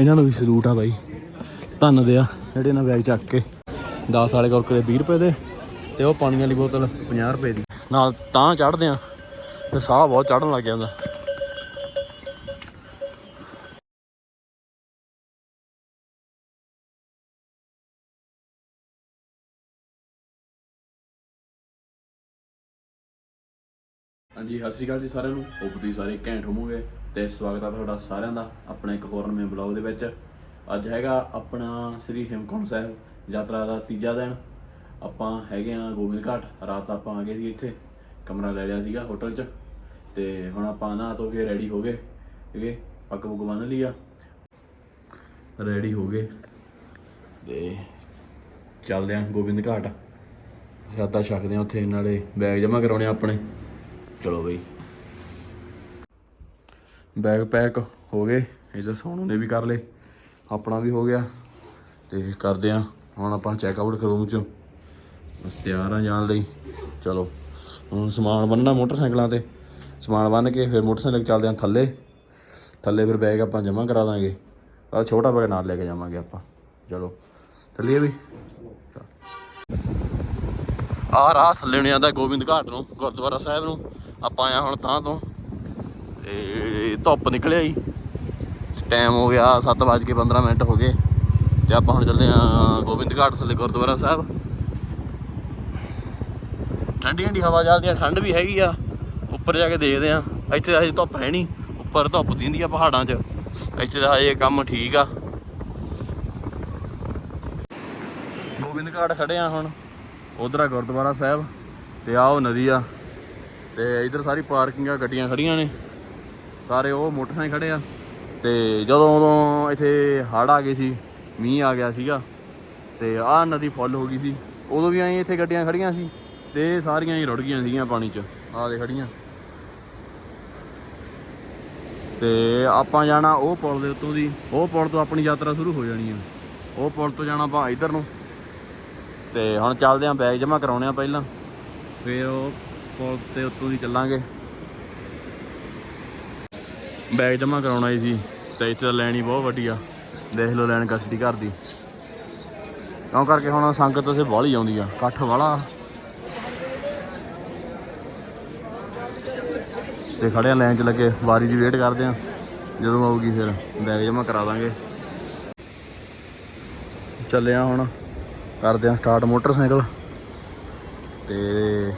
ਇਹਨਾਂ ਨੂੰ ਵੀ ਸਲੂਟ ਆ ਬਾਈ। ਧੰਨ ਦੇ ਆ, ਜਿਹੜੇ ਨਾ ਬੈਗ ਚੱਕ ਕੇ। 10 ਵਾਲੇ ਕੁਰਕਰੇ 20 ਰੁਪਏ ਦੇ, ਤੇ ਉਹ ਪਾਣੀ ਵਾਲੀ ਬੋਤਲ 50 ਰੁਪਏ ਦੀ। ਨਾਲ ਤਾਂ ਚੜਦੇ ਆ, ਤੇ ਸਾਹ ਬਹੁਤ ਚੜਨ ਲੱਗ ਜਾਂਦਾ ਹਾਂਜੀ, ਸਤਿ ਸ਼੍ਰੀ ਅਕਾਲ ਜੀ ਸਾਰਿਆਂ ਨੂੰ। ਹੋਪ ਤੁਸੀਂ ਸਾਰੇ ਘੈਂਟ ਹੋਵੋਗੇ। ਤੇ ਸਵਾਗਤ ਆ ਤੁਹਾਡਾ ਸਾਰਿਆਂ ਦਾ ਆਪਣਾ ਇੱਕ ਹੋਰ ਨਵੇਂ ਬਲੌਗ ਦੇ ਵਿੱਚ। ਅੱਜ ਹੈਗਾ ਆਪਣਾ ਸ੍ਰੀ ਹੇਮਕੁੰਟ ਸਾਹਿਬ ਯਾਤਰਾ ਦਾ ਤੀਜਾ ਦਿਨ। ਆਪਾਂ ਹੈਗੇ ਆ ਗੋਬਿੰਦ ਘਾਟ, ਰਾਤ ਆਪਾਂ ਆ ਗਏ ਸੀ ਇੱਥੇ, ਕਮਰਾ ਲੈ ਲਿਆ ਸੀਗਾ ਹੋਟਲ 'ਚ। ਤੇ ਹੁਣ ਆਪਾਂ ਨਹਾ ਧੋ ਕੇ ਰੈਡੀ ਹੋ ਗਏ, ਠੀਕ ਪੱਗ ਪੁੱਗ ਬੰਨ ਲਈ ਆ। ਰੈਡੀ ਹੋ ਗਏ। ਤੇ ਚੱਲਦੇ ਆ ਗੋਬਿੰਦ ਘਾਟ। ਸ਼ਾਦਾ ਛਕਦੇ ਆ ਉੱਥੇ, ਨਾਲੇ ਬੈਗ ਜਮ੍ਹਾਂ ਕਰਾਉਣੇ ਆਪਣੇ। ਚਲੋ ਬਈ। ਬੈਗ ਪੈਕ ਹੋ ਗਏ ਇਧਰ ਸੋਨੂ ਨੇ ਵੀ ਕਰ ਲਏ, ਆਪਣਾ ਵੀ ਹੋ ਗਿਆ ਤੇ ਕਰਦੇ ਆ ਹੁਣ ਆਪਾਂ ਚੈੱਕ ਆਊਟ ਕਰੂੰ ਚ। ਤਿਆਰ ਆ ਜਾਣ ਲਈ, ਚਲੋ, ਹੁਣ ਸਮਾਨ ਬੰਨਣਾ ਮੋਟਰਸਾਈਕਲਾਂ ਤੇ, ਸਮਾਨ ਬੰਨ ਕੇ ਫਿਰ ਮੋਟਰਸਾਈਕਲ ਚੱਲਦੇ ਆ ਥੱਲੇ ਥੱਲੇ ਫਿਰ ਬੈਗ ਆਪਾਂ ਜਮ੍ਹਾਂ ਕਰਾ ਦਾਂਗੇ ਆ ਛੋਟਾ ਬੈਗ ਨਾਲ ਲੈ ਕੇ ਜਾਵਾਂਗੇ ਆਪਾਂ, ਚਲੋ, ਚੱਲੀਏ ਵੀ। ਆ ਰਾਹ ਥੱਲੇ ਨੂੰ ਜਾਂਦਾ ਗੋਬਿੰਦ ਘਾਟ ਨੂੰ, ਗੁਰਦੁਆਰਾ ਸਾਹਿਬ ਨੂੰ, ਆਪਾਂ ਆਇਆ ਹੁਣ ਤਾਂ ਤੋਂ। ਤੇ ਧੁੱਪ ਨਿਕਲਿਆ ਜੀ। ਟਾਈਮ ਹੋ ਗਿਆ 7:15 ਮਿੰਟ ਹੋ ਗਏ। ਤੇ ਆਪਾਂ ਹੁਣ ਚੱਲੇ ਆ ਗੋਬਿੰਦ ਘਾਟ ਥੱਲੇ ਗੁਰਦੁਆਰਾ ਸਾਹਿਬ। ਠੰਡੀ ਠੰਡੀ ਹਵਾ ਚੱਲਦੀ ਆ, ਠੰਡ ਵੀ ਹੈਗੀ ਆ। ਉੱਪਰ ਜਾ ਕੇ ਦੇਖਦੇ ਆ ਇੱਥੇ ਹਜੇ ਧੁੱਪ ਹੈ ਨਹੀਂ। ਉੱਪਰ ਧੁੱਪ ਦਿੰਦੀ ਆ ਪਹਾੜਾਂ 'ਚ। ਇੱਥੇ ਤਾਂ ਹਜੇ ਕੰਮ ਠੀਕ ਆ। ਗੋਬਿੰਦ ਘਾਟ ਖੜੇ ਆ ਹੁਣ। ਉਧਰ ਆ ਗੁਰਦੁਆਰਾ ਸਾਹਿਬ। ਤੇ ਆਹ ਉਹ ਨਦੀ ਆ। ਤੇ ਇਧਰ ਸਾਰੀ ਪਾਰਕਿੰਗਾਂ ਗੱਡੀਆਂ ਖੜੀਆਂ ਨੇ। ਸਾਰੇ ਉਹ ਮੋਟਰਸਾਈਕਲ ਖੜੇ ਆ। ਤੇ ਜਦੋਂ ਉਦੋਂ ਇੱਥੇ ਹੜ੍ਹ ਆ ਗਏ ਸੀ, ਮੀਂਹ ਆ ਗਿਆ ਸੀਗਾ, ਤੇ ਆਹ ਨਦੀ ਫੁੱਲ ਹੋ ਗਈ ਸੀ। ਉਦੋਂ ਵੀ ਐਂ ਇੱਥੇ ਗੱਡੀਆਂ ਖੜੀਆਂ ਸੀ ਤੇ ਸਾਰੀਆਂ ਹੀ ਰੁੜ ਗਈਆਂ ਸੀਗੀਆਂ ਪਾਣੀ 'ਚ। ਆਹ ਦੇ ਖੜੀਆਂ ਤੇ ਆਪਾਂ ਜਾਣਾ ਉਹ ਪੁਲ ਦੇ ਉੱਤੋਂ ਦੀ। ਉਹ ਪੁਲ ਤੋਂ ਆਪਣੀ ਯਾਤਰਾ ਸ਼ੁਰੂ ਹੋ ਜਾਣੀ ਆ। ਉਹ ਪੁਲ ਤੋਂ ਜਾਣਾ ਆਪਾਂ ਇਧਰ ਨੂੰ। ਤੇ ਹੁਣ ਚੱਲਦੇ ਆਂ ਬੈਗ ਜਮ੍ਹਾਂ ਕਰਾਉਣੇ ਆ ਪਹਿਲਾਂ। ਫਿਰ ਉਹ ਪੁਲ ਤੇ ਉੱਤੋਂ ਦੀ ਚੱਲਾਂਗੇ। ਬੈਗ ਜਮ੍ਹਾਂ ਕਰਾਉਣਾ ਹੀ ਸੀ ਤੇ ਇੱਥੇ ਤਾਂ ਲੈਣ ਹੀ ਬਹੁਤ ਵੱਡੀ ਆ ਦੇਖ ਲਓ ਲੈਣ ਕਸਟੀ ਘਰ ਦੀ। ਕਿਉਂ ਕਰਕੇ ਹੁਣ ਸੰਗਤ ਉਸੇ ਬਾਹਲੀ ਆਉਂਦੀ ਆ ਇਕੱਠ ਵਾਲਾ। ਤੇ ਖੜੇ ਆ ਲਾਈਨ 'ਚ ਲੱਗੇ ਵਾਰੀ ਦੀ ਵੇਟ ਕਰਦੇ ਆ। ਜਦੋਂ ਆਊਗੀ ਫਿਰ ਬੈਗ ਜਮ੍ਹਾਂ ਕਰਾ ਦਾਂਗੇ। ਚੱਲੇ ਆ ਹੁਣ ਕਰਦੇ ਆ ਸਟਾਰਟ ਮੋਟਰਸਾਈਕਲ। ਤੇ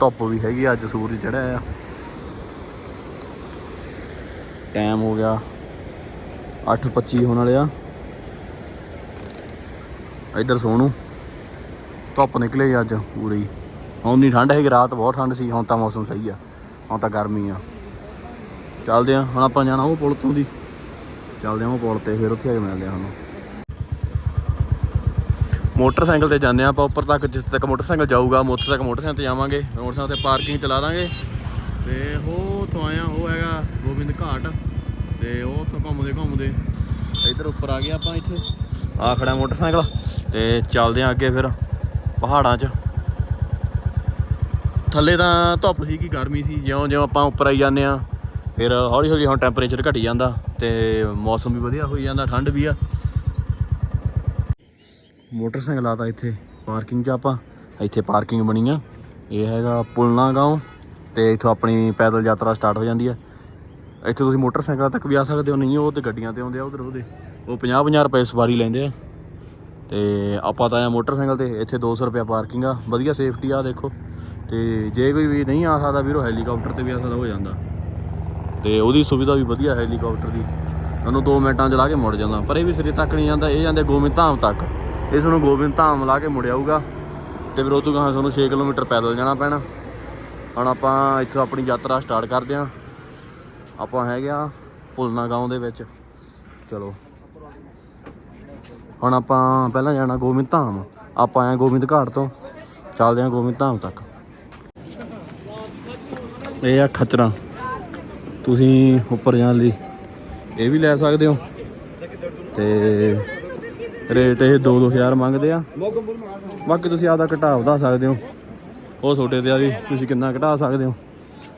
ਧੁੱਪ ਵੀ ਹੈਗੀ ਆ, ਅੱਜ ਸੂਰਜ ਚੜਿਆ ਆ। ਟਾਈਮ ਹੋ ਗਿਆ 8:25 ਹੋਣ ਵਾਲੇ ਆ। ਇੱਧਰ ਸੋਣੂ ਧੁੱਪ ਨਿਕਲੇ ਅੱਜ ਪੂਰੀ। ਹੁਣ ਨਹੀਂ ਠੰਡ ਹੈਗੀ ਰਾਤ ਬਹੁਤ ਠੰਡ ਸੀ, ਹੁਣ ਤਾਂ ਮੌਸਮ ਸਹੀ ਆ, ਹੁਣ ਤਾਂ ਗਰਮੀ ਆ। ਚੱਲਦੇ ਆ, ਹੁਣ ਆਪਾਂ ਜਾਣਾ ਉਹ ਪੁਲ ਤੋਂ ਦੀ। ਚੱਲਦੇ ਆ ਉਹ ਪੁਲ ਤੇ, ਫਿਰ ਉੱਥੇ ਆ ਕੇ ਮਿਲਦੇ ਆ ਸਾਨੂੰ ਮੋਟਰਸਾਈਕਲ ਤੇ ਜਾਂਦੇ ਆ ਆਪਾਂ, ਉੱਪਰ ਤੱਕ ਜਿੱਥੇ ਤੱਕ ਮੋਟਰਸਾਈਕਲ ਜਾਊਗਾ ਉੱਥੇ ਤੱਕ ਮੋਟਰਸਾਈਕਲ ਤੇ ਜਾਵਾਂਗੇ, ਮੋਟਰਸਾਈਕਲ ਤੇ ਪਾਰਕਿੰਗ ਚਲਾ ਦਾਂਗੇ। ਤੇ ਉਹ ਤੋਂ ਆਇਆ ਉਹ ਹੈਗਾ ਗੋਬਿੰਦ ਘਾਟ ਤੇ ਉਹ ਉੱਥੋਂ ਘੁੰਮਦੇ ਘੁੰਮਦੇ ਇੱਧਰ ਉੱਪਰ ਆ ਗਏ ਆਪਾਂ ਇੱਥੇ। ਆ ਖੜਾ ਮੋਟਰਸਾਈਕਲ ਤੇ ਚੱਲਦੇ ਆ ਅੱਗੇ ਫਿਰ ਪਹਾੜਾਂ 'ਚ। ਥੱਲੇ ਤਾਂ ਧੁੱਪ ਸੀ ਕਿ ਗਰਮੀ ਸੀ ਜਿਉਂ ਜਿਉਂ ਆਪਾਂ ਉੱਪਰ ਆਈ ਜਾਂਦੇ ਆ ਫਿਰ ਹੌਲੀ ਹੌਲੀ ਹੁਣ ਟੈਂਪਰੇਚਰ ਘਟੀ ਜਾਂਦਾ ਤੇ ਮੌਸਮ ਵੀ ਵਧੀਆ ਹੋਈ ਜਾਂਦਾ ਠੰਡ ਵੀ ਆ। ਮੋਟਰਸਾਈਕਲ ਆਤਾ ਇੱਥੇ ਪਾਰਕਿੰਗ 'ਚ ਆਪਾਂ ਇੱਥੇ ਪਾਰਕਿੰਗ ਬਣੀ ਆ। ਇਹ ਹੈਗਾ ਪੁਲਨਾ ਗਾਉਂ। ਤੇ ਇੱਥੋਂ ਆਪਣੀ ਪੈਦਲ ਯਾਤਰਾ ਸਟਾਰਟ ਹੋ ਜਾਂਦੀ ਹੈ। ਇੱਥੇ ਤੁਸੀਂ ਮੋਟਰਸਾਈਕਲਾਂ ਤੱਕ ਵੀ ਆ ਸਕਦੇ ਹੋ, ਨਹੀਂ ਉਹ ਤੇ ਗੱਡੀਆਂ ਤੇ ਆਉਂਦੇ ਆ ਉਧਰ ਉਹਦੇ। ਉਹ 50 50 ਰੁਪਏ ਸਵਾਰੀ ਲੈਂਦੇ ਆ। ਤੇ ਆਪਾਂ ਤਾਂ ਆ ਮੋਟਰਸਾਈਕਲ ਤੇ, ਇੱਥੇ 200 ਰੁਪਏ ਪਾਰਕਿੰਗ ਆ, ਵਧੀਆ ਸੇਫਟੀ ਆ ਦੇਖੋ। ਤੇ ਜੇ ਕੋਈ ਵੀ ਨਹੀਂ ਆ ਸਕਦਾ ਵੀਰੋ, ਹੈਲੀਕਾਪਟਰ ਤੇ ਵੀ ਆ ਸਕਦਾ, ਹੋ ਜਾਂਦਾ। ਤੇ ਉਹਦੀ ਸੁਵਿਧਾ ਵੀ ਵਧੀਆ ਹੈਲੀਕਾਪਟਰ ਦੀ। ਉਹਨੂੰ 2 ਮਿੰਟਾਂ ਚ ਲਾ ਕੇ ਮੁੜ ਜਾਂਦਾ। ਪਰ ਇਹ ਵੀ ਸਿਰੇ ਤੱਕ ਨਹੀਂ ਜਾਂਦਾ, ਇਹ ਜਾਂਦੇ ਗੋਬਿੰਦ ਧਾਮ ਤੱਕ। ਇਸ ਨੂੰ ਗੋਬਿੰਦ ਧਾਮ ਲਾ ਕੇ ਮੁੜ ਆਊਗਾ। ਤੇ ਫਿਰ ਉਹ ਤੋਂ ਗਾਹਾਂ ਤੁਹਾਨੂੰ 6 ਕਿਲੋਮੀਟਰ ਪੈਦਲ ਜਾਣਾ ਪੈਣਾ। ਹੁਣ ਆਪਾਂ ਇੱਥੋਂ ਆਪਣੀ ਯਾਤਰਾ ਸਟਾਰਟ ਕਰਦੇ ਆਂ ਆਪਾਂ ਹੈਗੇ ਆ ਫੁਲਨਾ ਗਾਉਂ ਦੇ ਵਿੱਚ। ਚਲੋ। ਹੁਣ ਆਪਾਂ ਪਹਿਲਾਂ ਜਾਣਾ ਗੋਬਿੰਦ ਧਾਮ ਆਪਾਂ ਆਏ ਗੋਬਿੰਦ ਘਾਟ ਤੋਂ। ਚੱਲਦੇ ਆਂ ਗੋਬਿੰਦ ਧਾਮ ਤੱਕ। ਇਹ ਆ ਖਚਰਾਂ। ਤੁਸੀਂ ਉੱਪਰ ਜਾਣ ਲਈ ਇਹ ਵੀ ਲੈ ਸਕਦੇ ਹੋ। ਤੇ ਰੇਟ ਇਹ 2-2000 ਮੰਗਦੇ ਆ। ਬਾਕੀ ਤੁਸੀਂ ਆਪਦਾ ਘਟਾ ਵਧਾ ਸਕਦੇ ਹੋ। ਉਹ ਤੁਹਾਡੇ ਤੇ ਆ ਵੀ ਤੁਸੀਂ ਕਿੰਨਾ ਘਟਾ ਸਕਦੇ ਹੋ।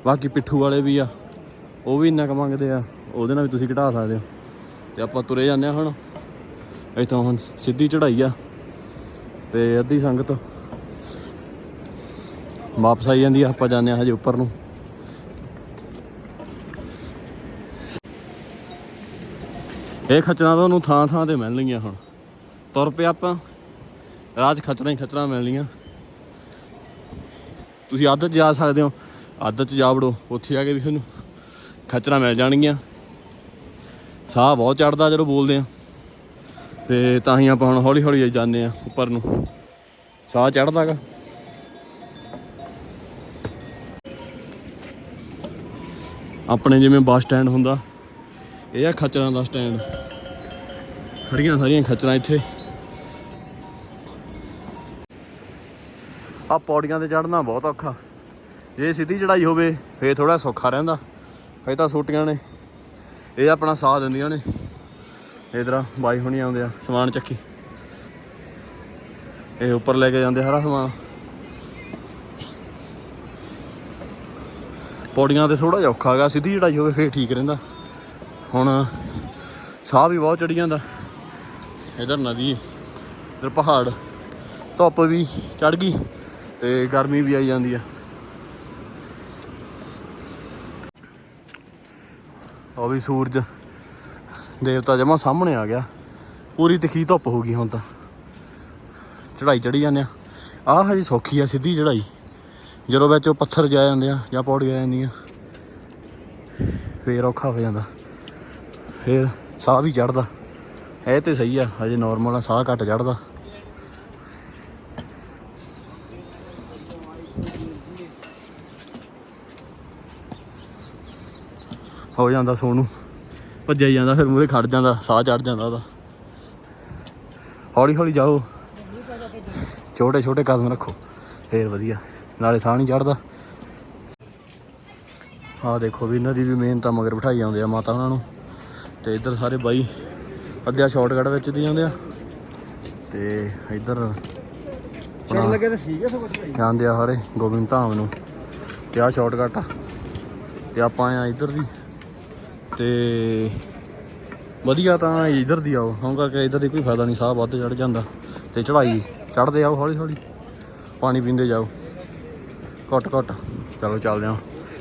ਬਾਕੀ ਪਿੱਠੂ ਵਾਲੇ ਵੀ ਆ, ਉਹ ਵੀ ਇੰਨਾ ਕੁ ਮੰਗਦੇ ਆ, ਉਹਦੇ ਨਾਲ ਵੀ ਤੁਸੀਂ ਘਟਾ ਸਕਦੇ ਹੋ। ਤੇ ਆਪਾਂ ਤੁਰੇ ਜਾਂਦੇ ਹਾਂ ਹੁਣ। ਇੱਥੋਂ ਹੁਣ ਸਿੱਧੀ ਚੜ੍ਹਾਈ ਆ, ਤੇ ਅੱਧੀ ਸੰਗਤ ਵਾਪਸ ਆਈ ਜਾਂਦੀ ਆ, ਆਪਾਂ ਜਾਂਦੇ ਆ ਹਜੇ ਉੱਪਰ ਨੂੰ। ਇਹ ਖਚਰਾਂ ਤੁਹਾਨੂੰ ਥਾਂ ਥਾਂ ਤੇ ਮਿਲਣਗੀਆਂ ਹੁਣ। ਤੁਰ ਪਿਆ ਆਪਾਂ ਰਾਜ ਖਚਰਾਂ ਹੀ ਖਚਰਾਂ ਮਿਲਣੀਆਂ ਤੁਸੀਂ ਅੱਧ 'ਚ ਜਾ ਸਕਦੇ ਹੋ, ਅੱਧ 'ਚ ਜਾ ਵੜੋ, ਉੱਥੇ ਆ ਕੇ ਵੀ ਤੁਹਾਨੂੰ ਖਚਰਾਂ ਮਿਲ ਜਾਣਗੀਆਂ। ਸਾਹ ਬਹੁਤ ਚੜਦਾ ਜਦੋਂ ਬੋਲਦੇ ਆ। ਤੇ ਤਾਂ ਹੀ ਆਪਾਂ ਹੁਣ ਹੌਲੀ ਹੌਲੀ ਜਾਂਦੇ ਆ ਉੱਪਰ ਨੂੰ। ਸਾਹ ਚੜਦਾਗਾ। ਆਪਣੇ ਜਿਵੇਂ ਬੱਸ ਸਟੈਂਡ ਹੁੰਦਾ, ਇਹ ਆ ਖੱਚਰਾਂ ਦਾ ਸਟੈਂਡ। ਖੜੀਆਂ ਸਾਰੀਆਂ ਖੱਚਰਾਂ ਇੱਥੇ। ਆ ਪੌੜੀਆਂ ਤੇ ਚੜਨਾ ਬਹੁਤ ਔਖਾ। ਜੇ ਸਿੱਧੀ ਚੜਾਈ ਹੋਵੇ, ਫੇਰ ਥੋੜਾ ਸੌਖਾ ਰਹਿੰਦਾ। ਫੇਰ ਤਾਂ ਸੋਟੀਆਂ ਨੇ। ਇਹ ਆਪਣਾ ਸਾਥ ਦਿੰਦੀਆਂ ਨੇ। ਇਧਰ ਬਾਈ ਹੁਣੀ ਆਉਂਦੇ ਆ, ਸਮਾਨ ਚੱਕੀ। ਇਹ ਉੱਪਰ ਲੈ ਕੇ ਜਾਂਦੇ ਸਾਰਾ ਸਮਾਨ। ਪੌੜੀਆਂ ਤੇ ਥੋੜਾ ਜਿਹਾ ਔਖਾ ਹੈਗਾ, ਸਿੱਧੀ ਚੜਾਈ ਹੋਵੇ, ਫੇਰ ਠੀਕ ਰਹਿੰਦਾ। ਹੁਣ ਸਾਹ ਵੀ ਬਹੁਤ ਚੜੀ ਜਾਂਦਾ। ਇਧਰ ਨਦੀ, ਇਧਰ ਪਹਾੜ। ਧੁੱਪ ਵੀ ਚੜ ਗਈ। ਤੇ ਗਰਮੀ ਵੀ ਆਈ ਜਾਂਦੀ ਆ। ਉਹ ਵੀ ਸੂਰਜ, ਦੇਵਤਾ ਜਮਾ ਸਾਹਮਣੇ ਆ ਗਿਆ। ਪੂਰੀ ਤਿੱਖੀ ਧੁੱਪ ਹੋ ਗਈ ਹੁਣ ਤਾਂ। ਚੜਾਈ ਚੜੀ ਜਾਂਦੇ ਆ। ਆਹ ਹਜੇ ਸੌਖੀ ਆ ਸਿੱਧੀ ਚੜਾਈ ਜਦੋਂ ਵਿੱਚ ਉਹ ਪੱਥਰ ਜਾ ਜਾਂਦੇ ਆ ਜਾਂ ਪੌੜੀਆਂ ਆ ਜਾਂਦੀਆਂ। ਫੇਰ ਔਖਾ ਹੋ ਜਾਂਦਾ। ਫੇਰ ਸਾਹ ਵੀ ਚੜਦਾ ਇਹ ਤੇ ਸਹੀ ਆ, ਹਜੇ ਨਾਰਮਲ ਆ, ਸਾਹ ਘੱਟ ਚੜਦਾ ਹੋ ਜਾਂਦਾ ਸੋਨੂੰ। ਭੱਜਿਆ ਜਾਂਦਾ ਫਿਰ ਮੂਰੇ ਖੜ ਜਾਂਦਾ ਸਾਹ ਚੜ ਜਾਂਦਾ ਉਹਦਾ। ਹੌਲੀ ਹੌਲੀ ਜਾਓ। ਛੋਟੇ ਛੋਟੇ ਕਦਮ ਰੱਖੋ। ਫੇਰ ਵਧੀਆ। ਨਾਲੇ ਸਾਹ ਨਹੀਂ ਚੜਦਾ ਆਹ ਦੇਖੋ ਵੀ ਇਹਨਾਂ ਦੀ ਵੀ ਮਿਹਨਤ ਆ ਮਗਰ ਬਿਠਾਈ ਜਾਂਦੇ ਆ ਮਾਤਾ ਉਹਨਾਂ ਨੂੰ। ਤੇ ਇੱਧਰ ਸਾਰੇ ਬਾਈ ਅੱਧਿਆ ਸ਼ਾਰਟਕਟ ਵਿੱਚ ਦੀ ਜਾਂਦੇ ਆ। ਤੇ ਇੱਧਰ ਚੜ ਲੱਗੇ ਤਾਂ ਠੀਕ ਹੈ ਸਭ ਕੁਝ ਜਾਂਦੇ ਆ ਸਾਰੇ ਗੋਬਿੰਦ ਧਾਮ ਨੂੰ। ਤੇ ਆਹ ਸ਼ਾਰਟਕਟ ਆ। ਤੇ ਆਪਾਂ ਆ ਇੱਧਰ ਦੀ। ਤੇ ਵਧੀਆ ਤਾਂ ਇੱਧਰ ਦੀ ਆਓ, ਹੁਣ ਕਰਕੇ ਇੱਧਰ ਦੀ ਕੋਈ ਫਾਇਦਾ ਨਹੀਂ, ਸਾਹ ਵੱਧ ਚੜ ਜਾਂਦਾ। ਤੇ ਚੜਾਈ ਚੜਦੇ ਆਓ ਹੌਲੀ ਹੌਲੀ। ਪਾਣੀ ਪੀਂਦੇ ਜਾਓ। ਘੁੱਟ ਘੁੱਟ। ਚਲੋ ਚੱਲਦੇ ਆ।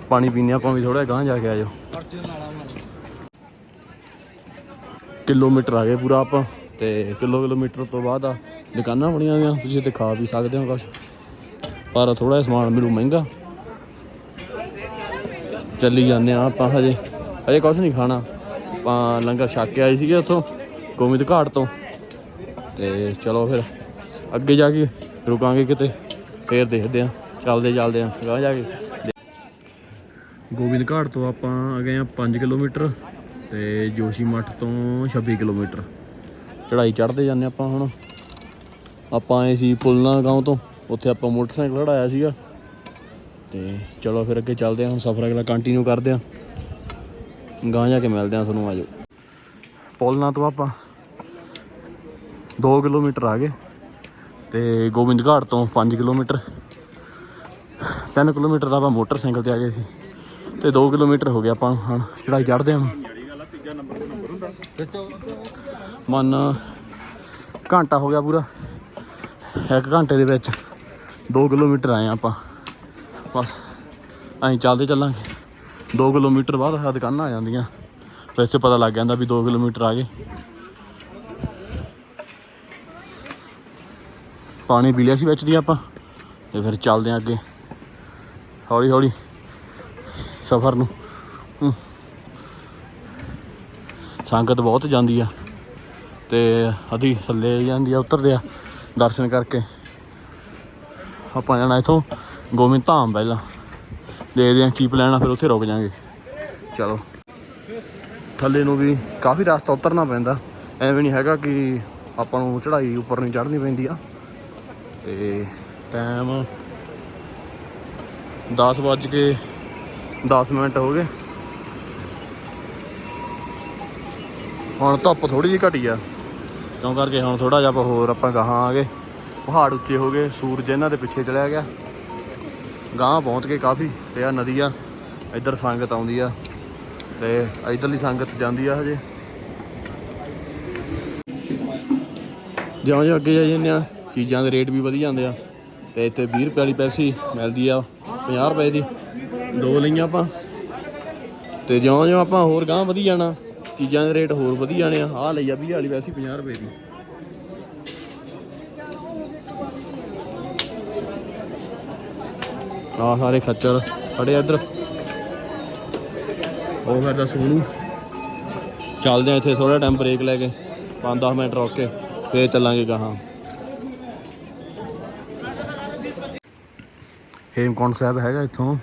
ਪਾਣੀ ਪੀਨੇ ਆਪਾਂ ਵੀ ਥੋੜਾ ਗਾਂਹ ਜਾ ਕੇ ਆ ਜਾਓ। ਕਿਲੋਮੀਟਰ ਆ ਗਏ ਪੂਰਾ ਆਪਾਂ, ਤੇ ਕਿਲੋ ਕਿਲੋਮੀਟਰ ਤੋਂ ਬਾਅਦ ਆ ਦੁਕਾਨਾਂ ਬਣੀਆਂ ਹੋਈਆਂ, ਤੁਸੀਂ ਇੱਥੇ ਖਾ ਵੀ ਸਕਦੇ ਹੋ ਕੁਝ ਪਰ ਥੋੜਾ ਜਿਹਾ ਸਮਾਨ ਮਿਲੂ ਮਹਿੰਗਾ। ਚੱਲੀ ਜਾਂਦੇ ਆ ਆਪਾਂ ਹਜੇ। ਅਜੇ ਕੁਝ ਨਹੀਂ ਖਾਣਾ। ਆਪਾਂ ਲੰਗਰ ਛੱਕ ਕੇ ਆਏ ਸੀਗੇ ਉੱਥੋਂ, ਗੋਮਿੰਦ ਘਾਟ ਤੋਂ। ਤੇ ਚਲੋ ਫਿਰ, ਅੱਗੇ ਜਾ ਕੇ ਰੁਕਾਂਗੇ ਕਿਤੇ, ਫੇਰ ਦੇਖਦੇ ਆ। ਚੱਲਦੇ ਚੱਲਦੇ ਆ ਗਾਂ ਜਾ ਕੇ। ਗੋਬਿੰਦ ਘਾਟ ਤੋਂ ਆਪਾਂ ਆ ਗਏ ਆ 5 ਕਿਲੋਮੀਟਰ ਤੇ ਜੋਸ਼ੀ ਮੱਠ ਤੋਂ 26 ਕਿਲੋਮੀਟਰ। ਚੜਾਈ ਚੜ੍ਹਦੇ ਜਾਂਦੇ ਆਪਾਂ ਹੁਣ। ਆਪਾਂ ਆਏ ਸੀ ਪੁਲਨਾ ਗਾਉਂ ਤੋਂ, ਉੱਥੇ ਆਪਾਂ ਮੋਟਰਸਾਈਕਲ ਖੜਾਇਆ ਸੀਗਾ। ਤੇ ਚਲੋ ਫਿਰ ਅੱਗੇ ਚੱਲਦੇ ਹਾਂ ਹੁਣ ਸਫ਼ਰ ਅਗਲਾ ਕੰਟੀਨਿਊ ਕਰਦੇ ਹਾਂ ਗਾਂ ਜਾ ਕੇ ਮਿਲਦੇ ਹਾਂ ਤੁਹਾਨੂੰ ਆਜੋ। ਪੁਲਨਾ ਤੋਂ ਆਪਾਂ 2 ਕਿਲੋਮੀਟਰ ਆ ਗਏ ਤੇ ਗੋਬਿੰਦ ਘਾਟ ਤੋਂ 5 ਕਿਲੋਮੀਟਰ। 3 ਕਿਲੋਮੀਟਰ ਦਾ ਆਪਾਂ ਮੋਟਰਸਾਈਕਲ ਤੇ ਆ ਗਏ ਸੀ ਤੇ 2 ਕਿਲੋਮੀਟਰ ਹੋ ਗਿਆ ਆਪਾਂ ਨੂੰ ਹੁਣ ਚੜਾਈ ਚੜਦੇ ਹਾਂ ਮਨ ਘੰਟਾ ਹੋ ਗਿਆ ਪੂਰਾ। ਇੱਕ ਘੰਟੇ ਦੇ ਵਿੱਚ 2 ਕਿਲੋਮੀਟਰ ਆਏ ਹਾਂ ਆਪਾਂ। ਬਸ, ਐਂ ਚੱਲਦੇ ਚੱਲਾਂਗੇ। 2 ਕਿਲੋਮੀਟਰ ਬਾਅਦ ਆ ਦੁਕਾਨਾਂ ਆ ਜਾਂਦੀਆਂ। ਵੈਸੇ ਪਤਾ ਲੱਗ ਜਾਂਦਾ ਵੀ 2 ਕਿਲੋਮੀਟਰ ਆ ਗਏ। ਪਾਣੀ ਪੀ ਲਿਆ ਸੀ ਵਿੱਚ ਦੀ ਆਪਾਂ, ਤੇ ਫਿਰ ਚੱਲਦੇ ਆਂ ਅੱਗੇ। ਹੌਲੀ ਹੌਲੀ ਸਫ਼ਰ ਨੂੰ। ਸੰਗਤ ਬਹੁਤ ਜਾਂਦੀ ਆ, ਤੇ ਅਧੀ ਥੱਲੇ ਜਾਂਦੀ ਆ, ਉਤਰਦੇ ਆ ਦਰਸ਼ਨ ਕਰਕੇ। ਆਪਾਂ ਜਾਣਾ ਇਥੋਂ ਗੋਬਿੰਦ ਧਾਮ ਪਹਿਲਾਂ। ਦੇਖਦੇ ਹਾਂ ਕੀ ਪਲਾਨ ਆ, ਫਿਰ ਉੱਥੇ ਰੁਕ ਜਾਾਂਗੇ। ਚਲੋ। ਥੱਲੇ ਨੂੰ ਵੀ ਕਾਫੀ ਰਸਤਾ ਉਤਰਨਾ ਪੈਂਦਾ। ਐਵੇਂ ਨਹੀਂ ਹੈਗਾ ਕਿ ਆਪਾਂ ਨੂੰ ਚੜ੍ਹਾਈ ਉੱਪਰ ਨਹੀਂ ਚੜ੍ਹਨੀ ਪੈਂਦੀ ਆ। ਤੇ ਟਾਈਮ 10 ਵੱਜ ਕੇ 10 ਮਿੰਟ ਹੋ ਗਏ। ਹੁਣ ਧੁੱਪ ਥੋੜੀ ਜਿਹੀ ਘਟੀ ਆ। ਕਿਉਂ ਕਰਕੇ ਹੁਣ ਥੋੜਾ ਜਿਹਾ ਆਪਾਂ ਹੋਰ ਆਪਾਂ ਗਾਹਾਂ ਆ ਗਏ। ਪਹਾੜ ਉੱਚੇ ਹੋ ਗਏ, ਸੂਰਜ ਇਹਨਾਂ ਦੇ ਪਿੱਛੇ ਚਲਿਆ ਗਿਆ। ਗਾਂ ਪਹੁੰਚ ਕੇ ਕਾਫੀ ਤੇ ਆ ਨਦੀ ਆ, ਇੱਧਰ ਸੰਗਤ ਆਉਂਦੀ ਆ ਤੇ ਇੱਧਰਲੀ ਸੰਗਤ ਜਾਂਦੀ ਆ ਹਜੇ। ਜਿਉਂ ਜਿਉਂ ਅੱਗੇ ਜਾਈ ਜਾਂਦੇ ਆ, ਚੀਜ਼ਾਂ ਦੇ ਰੇਟ ਵੀ ਵਧੀ ਜਾਂਦੇ ਆ ਤੇ ਇੱਥੇ 20 ਰੁਪਏ ਵਾਲੀ ਪੈਸੀ ਮਿਲਦੀ ਆ 50 ਰੁਪਏ ਦੀ, ਦੋ ਲਈਆਂ ਆਪਾਂ। ਤੇ ਜਿਉਂ ਜਿਉਂ ਆਪਾਂ ਹੋਰ ਗਾਂ ਵਧੀ ਜਾਣਾ, ਚੀਜ਼ਾਂ ਦੇ ਰੇਟ ਹੋਰ ਵਧੀ ਜਾਣੇ ਆ, ਆਹ ਲਈ ਆ 20 ਵਾਲੀ ਪੈਪਸੀ 50 ਰੁਪਏ ਦੀ। ਆਹ ਸਾਰੇ ਖੱਚਰ ਖੜੇ ਇੱਧਰ। ਉਹ ਫਿਰਦਾ ਸੋਨੂ। ਚੱਲਦੇ ਆ ਇੱਥੇ ਥੋੜਾ ਟਾਈਮ ਬ੍ਰੇਕ ਲੈ ਕੇ। 5-10 ਮਿੰਟ ਰੁਕ ਕੇ, ਫੇਰ ਚੱਲਾਂਗੇ ਗਾਹਾਂ। ਹੇਮਕੁੰਟ ਸਾਹਿਬ ਹੈਗਾ ਇੱਥੋਂ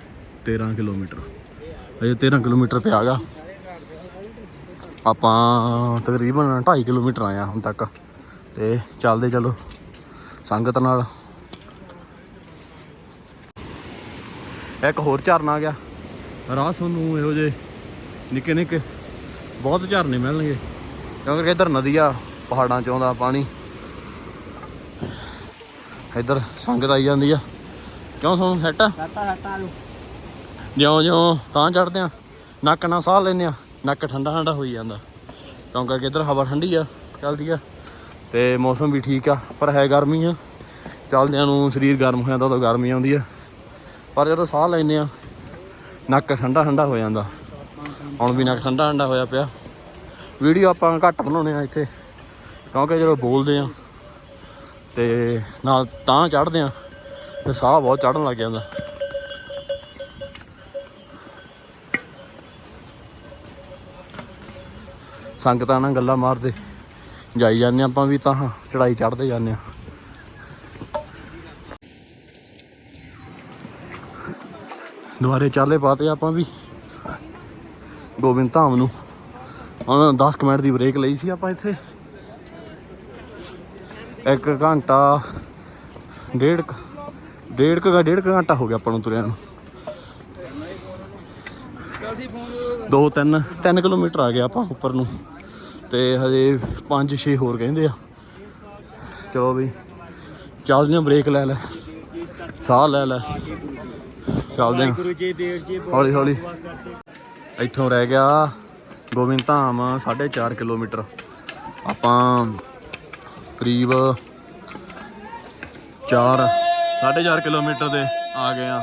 13 ਕਿਲੋਮੀਟਰ। ਅਜੇ 13 ਕਿਲੋਮੀਟਰ ਪਿਆ ਗਾ ਆਪਾਂ ਤਕਰੀਬਨ 2.5 ਕਿਲੋਮੀਟਰ ਆਏ ਆ ਹੁਣ ਤੱਕ। ਤੇ ਚੱਲਦੇ, ਚਲੋ। ਸੰਗਤ ਨਾਲ ਇੱਕ ਹੋਰ ਝਰਨਾ ਆ ਗਿਆ। ਰਾਹ ਤੁਹਾਨੂੰ ਇਹੋ ਜਿਹੇ ਨਿੱਕੇ ਨਿੱਕੇ ਬਹੁਤ ਝਰਨੇ ਮਿਲਣਗੇ। ਕਿਉਂਕਿ ਇੱਧਰ ਨਦੀ ਆ ਪਹਾੜਾਂ ਚੋਂ ਦਾ ਪਾਣੀ ਇੱਧਰ ਸੰਗਤ ਆਈ ਜਾਂਦੀ ਆ। ਕਿਉਂ ਤੁਹਾਨੂੰ ਸੈੱਟ ਹਟਾ ਹਟਾ ਲੋ ਜਿਉਂ ਜਿਉਂ ਤਾਂ ਚੜਦੇ ਆ ਨੱਕ ਨਾਲ ਸਾਹ ਲੈਂਦੇ ਆ ਨੱਕ ਠੰਡਾ ਠੰਡਾ ਹੋਈ ਜਾਂਦਾ। ਕਿਉਂਕਿ ਇੱਧਰ ਹਵਾ ਠੰਡੀ ਆ ਚੱਲਦੀ ਆ ਤੇ ਮੌਸਮ ਵੀ ਠੀਕ ਆ ਪਰ ਹੈ ਗਰਮੀ ਆ। ਚੱਲਦਿਆਂ ਨੂੰ ਸਰੀਰ ਗਰਮ ਹੋ ਜਾਂਦਾ ਉਦੋਂ ਗਰਮੀ ਆਉਂਦੀ ਆ। ਪਰ ਜਦੋਂ ਸਾਹ ਲੈਂਦੇ ਆ, ਨੱਕ ਠੰਡਾ ਠੰਡਾ ਹੋ ਜਾਂਦਾ। ਹੁਣ ਵੀ ਨੱਕ ਠੰਡਾ ਠੰਡਾ ਹੋਇਆ ਪਿਆ। ਵੀਡੀਓ ਆਪਾਂ ਘੱਟ ਬਣਾਉਣੇ ਆ ਇੱਥੇ, ਕਿਉਂਕਿ ਜਦੋਂ ਬੋਲਦੇ ਆ, ਤੇ ਨਾਲ ਤਾਂ ਚੜਦੇ ਆ, ਤੇ ਸਾਹ ਬਹੁਤ ਚੜਨ ਲੱਗ ਜਾਂਦਾ। ਸੰਗਤਾਂ ਨਾਲ ਗੱਲਾਂ ਮਾਰਦੇ ਜਾਈ ਜਾਂਦੇ ਆਪਾਂ ਵੀ ਤਾਂ ਚੜਾਈ ਚੜਦੇ ਜਾਂਦੇ ਆ। ਦੁਬਾਰੇ ਚਾਲੇ ਪਾਤੇ ਆਪਾਂ ਵੀ। ਗੋਬਿੰਦ ਧਾਮ ਨੂੰ। ਉਹਨਾਂ 10 ਕੁ ਮਿੰਟ ਦੀ ਬ੍ਰੇਕ ਲਈ ਸੀ ਆਪਾਂ ਇੱਥੇ। ਇੱਕ ਘੰਟਾ, ਡੇਢ ਡੇਢ ਕੁ ਡੇਢ ਕੁ ਘੰਟਾ ਹੋ ਗਿਆ ਆਪਾਂ ਨੂੰ ਤੁਰਿਆ ਨੂੰ। ਦੋ, ਤਿੰਨ ਤਿੰਨ ਕਿਲੋਮੀਟਰ ਆ ਗਿਆ ਆਪਾਂ ਉੱਪਰ ਨੂੰ। ਤੇ ਹਜੇ 5 6 ਹੋਰ ਕਹਿੰਦੇ ਆ। ਚਲੋ ਵੀ ਚੱਲਦੇ ਆ ਬ੍ਰੇਕ ਲੈ ਲੈ। ਸਾਹ ਲੈ ਲੈ। ਚੱਲਦੇ ਆ ਗੁਰੂ ਜੀ ਦੇਵ ਜੀ ਹੌਲੀ ਹੌਲੀ। ਇੱਥੋਂ ਰਹਿ ਗਿਆ ਗੋਬਿੰਦ ਧਾਮ 4.5 ਕਿਲੋਮੀਟਰ। ਆਪਾਂ ਕਰੀਬ 4 4.5 ਕਿਲੋਮੀਟਰ ਦੇ ਆ ਗਏ ਆ